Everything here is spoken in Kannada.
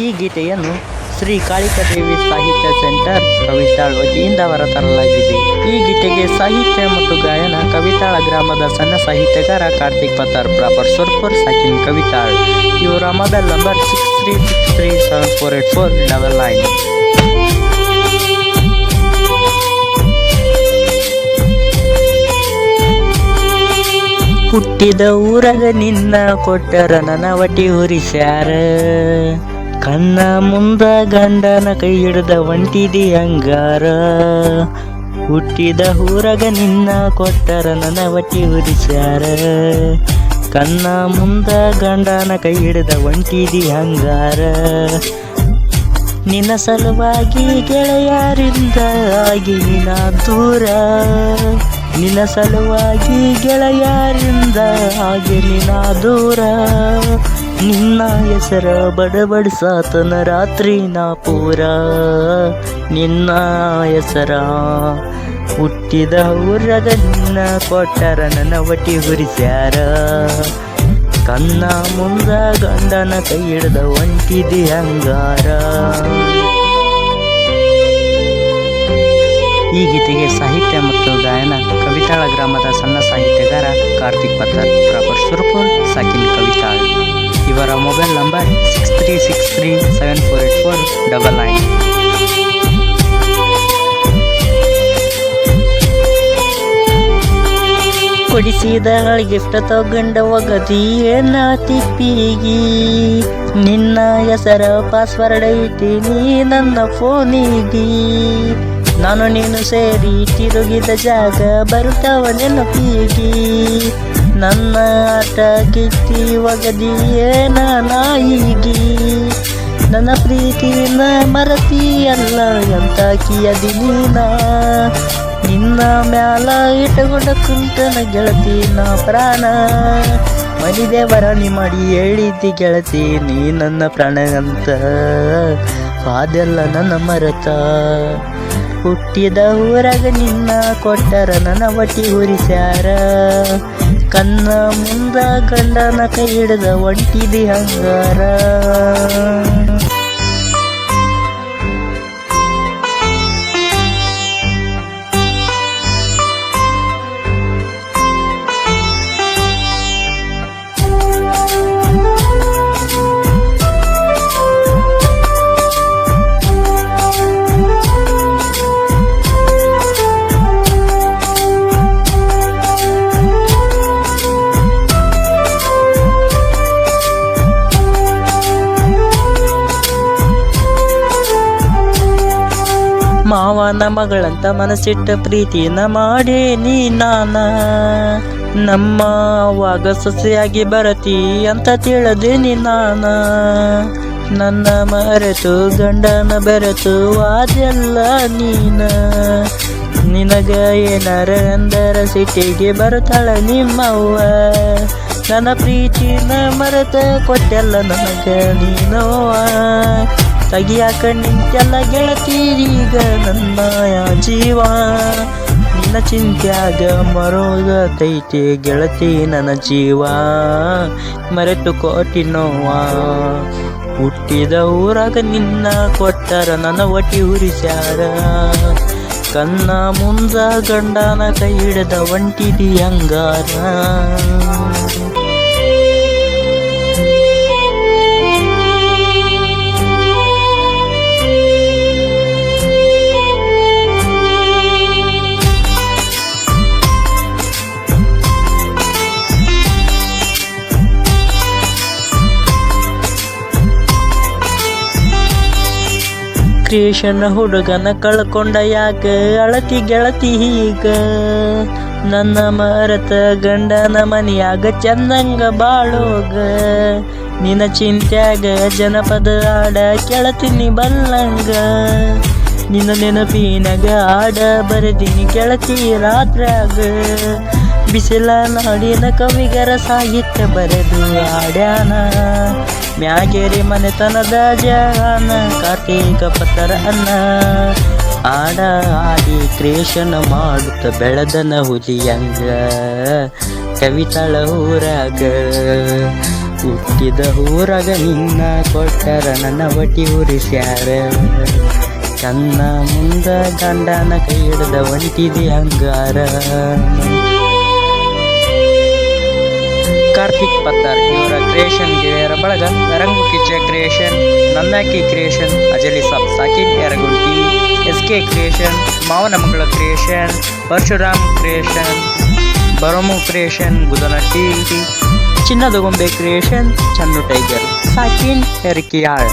ಈ ಗೀತೆಯನ್ನು ಶ್ರೀ ಕಾಳಿಕಾ ದೇವಿ ಸಾಹಿತ್ಯ ಸೆಂಟರ್ ಕವಿತಾಳ್ ವತಿಯಿಂದ ಹೊರತರಲಾಗಿದೆ. ಈ ಗೀತೆಗೆ ಸಾಹಿತ್ಯ ಮತ್ತು ಗಾಯನ ಕವಿತಾಳ ಗ್ರಾಮದ ಸಣ್ಣ ಸಾಹಿತ್ಯಕಾರ ಕಾರ್ತಿಕ್ ಪತಾರ್ ಪ್ರಾಪರ್ ಸುರ್ಪುರ್, ಸಾಕಿನ್ ಕವಿತಾಳ್. ಇವರ mobile number six three six three seven four eight four double nine ಹುಟ್ಟಿದ ಊರಾಗ ನಿನ್ನ ಕೊಟ್ಟರ ನನ್ನ ಒಟ್ಟಿ ಹುರಿಸ್ಯಾರ. ಕಣ್ಣ ಮುಂದ ಗಂಡನ ಕೈ ಹಿಡಿದ ಒಂಟಿದಿ ಹಂಗಾರ ಹುಟ್ಟಿದ ಊರಗ ನಿನ್ನ ಕೊಟ್ಟರ ನನ್ನ ಒಟ್ಟಿ ಉರಿಸ್ಯಾರ. ಕನ್ನ ಮುಂದ ಗಂಡನ ಕೈ ಹಿಡಿದ ಒಂಟಿದಿ ಹಂಗಾರ ನಿನ್ನ ಸಲುವಾಗಿ ಗೆಳೆಯರಿಂದ ಆಗಿ ನಿನ್ನ ದೂರ. ನಿನ್ನ ಸಲುವಾಗಿ ಗೆಳೆಯರಿಂದ ಆಗಿ ನಿನ್ನ ದೂರ. ನಿನ್ನ ಹೆಸರ ಬಡಬಡಿಸಾತನ ರಾತ್ರಿ ನಾ ಪೂರ. ನಿನ್ನ ಹೆಸರ ಹುಟ್ಟಿದ ಊರಗ ನಿನ್ನ ಕೊಟ್ಟಾರ ನನ್ನ ಒಟ್ಟಿ ಹುರಿಸ್ಯಾರ. ಕನ್ನ ಮುಂದ ಗಂಡನ ಕೈ ಹಿಡಿದ ಒಂಟಿದಿ ಹಂಗಾರ. ಈ ಗೀತೆಗೆ ಸಾಹಿತ್ಯ ಮತ್ತು ಗಾಯನ ಕವಿತಾಳ ಗ್ರಾಮದ ಸಣ್ಣ ಸಾಹಿತ್ಯಗಾರ ಕಾರ್ತಿಕ್ ಪತ್ರ ಪ್ರಾಪರ್ ಸುರ್ಪುರ್, ಸಾಕಿನ್ ಕವಿತಾಳ್. ಇವರ mobile number six three six three seven four eight four double nine ಕೊಡಿಸಿದ gift ತಗೊಂಡ ಒಗದಿ ಏನ ತಿಪ್ಪಿಗಿ. ನಿನ್ನ ಹೆಸರ ಪಾಸ್ವರ್ಡ್ ಐತಿ ನನ್ನ ಫೋನಿಗಿ ನಾನು ನೀನು ಸೇರಿ ತಿರುಗಿದ ಜಾಗ ಬರುತ್ತವ ನೆನಪಿಗಿ. ನನ್ನ ಆಟ ಕಿತ್ತಿ ಒಗದಿ ಏನ ನಾಯಿಗಿ ನನ್ನ ಪ್ರೀತಿನ ಮರತಿ ಅಲ್ಲ ಎಂತ ಕಿಯದಿ ನೀನ. ನಿನ್ನ ಮ್ಯಾಲ ಇಟ್ಟುಕೊಂಡ ಕುಂತನ ಗೆಳತಿ ನಾ ಪ್ರಾಣ. ಮನಿದೆ ಬರಣಿ ಮಾಡಿ ಹೇಳಿದ್ದಿ ಗೆಳತಿ, ನೀ ನನ್ನ ಪ್ರಾಣ ಅಂತ ಅದೆಲ್ಲ ನನ್ನ ಮರತ. ಹುಟ್ಟಿದ ಊರಾಗ ನಿನ್ನ ಕೊಟ್ಟರ ನನ್ನ ಒಟ್ಟಿ ಹುರಿಸ್ಯಾರ. ಕನ್ನ ಮುಂದ ಗಂಡನ ಕೈ ಹಿಡಿದ ಒಂಟಿದಿ ಹಂಗಾರ. ಮಾವನ ಮಗಳಂತ ಮನಸ್ಸಿಟ್ಟ ಪ್ರೀತಿನ ಮಾಡಿ ನೀ ನಾನ. ನಮ್ಮ ಅವಾಗ ಸೊಸೆಯಾಗಿ ಬರತಿ ಅಂತ ತಿಳದೆ ನೀ ನಾನ. ನನ್ನ ಮರೆತು ಗಂಡನ ಬೆರೆತು ಅದೆಲ್ಲ ನೀನ. ನಿನಗ ಏನಾರ ಅಂದರ ಸಿಟ್ಟಿಗೆ ಬರುತ್ತಾಳ ನಿಮ್ಮವ್ವ. ನನ್ನ ಪ್ರೀತಿನ ಮರೆತ ಕೊಟ್ಟೆಲ್ಲ ನನಗ ನೀನವ್ವ. ತಗಿಯಾಕ ನಿಂತೆಲ್ಲ ಗೆಳತೀರೀಗ ನನ್ನ ಜೀವ. ನಿನ್ನ ಚಿಂತ್ಯಾಗ ಮರೋಗತೈತೆ ಗೆಳತಿ ನನ್ನ ಜೀವ. ಮರೆತು ಕೋಟಿ ನೋವ, ಹುಟ್ಟಿದ ಊರಾಗ ನಿನ್ನ ಕೊಟ್ಟರ ನನ್ನ ಒಟ್ಟಿ ಉರಿಸ್ಯಾರ ಕನ್ನ ಮುಂದ ಗಂಡನ ಕೈ ಹಿಡಿದ ಒಂಟಿದಿ ಹಂಗಾರ ಕ್ರಿಯೇಷನ್ ಹುಡುಗನ ಕಳ್ಕೊಂಡ ಯಾಕ ಅಳತಿ ಗೆಳತಿ ಹೀಗ. ನನ್ನ ಮರತ ಗಂಡನ ಮನೆಯಾಗ ಚಂದಂಗ ಬಾಳೋಗ. ನಿನ್ನ ಚಿಂತ್ಯಾಗ ಜನಪದ ಆಡ ಕೆಳತಿನಿ ಬಲ್ಲಂಗ. ನಿನ್ನ ನೆನಪಿನಾಗ ಆಡ ಬರೆದಿನಿ ಕೆಳತಿ ರಾತ್ರ್ಯಾಗ. ಬಿಸಿಲ ನಾಡಿನ ಕವಿಗರ ಸಾಹಿತ್ಯ ಬರೆದು ಆಡ್ಯಾನ ಮ್ಯಾಗೇರಿ ಮನೆತನದ ಜಾನ, ಕಾರ್ತೀಕ ಪತ್ತರ ಅನ್ನ ಆಡ ಆಡಿ ಕ್ರಿಯೇಷನ್ ಮಾಡುತ್ತ ಬೆಳೆದನ ಹುಲಿಯಂಗ. ಕವಿತಳ ಊರಾಗ, ಹುಟ್ಟಿದ ಊರಾಗ ನಿನ್ನ ಕೊಟ್ಟರ ನನ್ನ ಒಟ್ಟಿ ಉರಿಸ್ಯಾರ. ಕನ್ನ ಮುಂದ ಗಂಡನ ಕೈ ಹಿಡಿದ ಒಂಟಿದಿ ಹಂಗಾರ. ಕಾರ್ತಿಕ್ ಪತ್ತಾರ್ ಇವರ ಕ್ರಿಯೇಷನ್, ಗೆಳೆಯರ ಬಳಗ, ರಂಗು ಕಿಚ್ಚ ಕ್ರಿಯೇಷನ್ ನನ್ನಾಕಿ ಕ್ರಿಯೇಷನ್, ಅಜಲಿ ಸಾಬ್ ಸಾಕಿನ್ ಯರಗುಂಟಿ ಎಸ್ ಕೆ ಕ್ರಿಯೇಷನ್ ಮಾವನ ಮಗಳ ಕ್ರಿಯೇಷನ್, ಪರಶುರಾಮ್ ಕ್ರಿಯೇಷನ್, ಬರೋಮು ಕ್ರಿಯೇಷನ್ ಗುದನಟ್ಟಿ ಚಿನ್ನದ ಚಿನ್ನದಗೊಂಬೆ ಕ್ರಿಯೇಷನ್ ಚನ್ನು ಟೈಗರ್, ಸಾಕಿನ್ ಹೆರ್ಕಿಯಾಳ್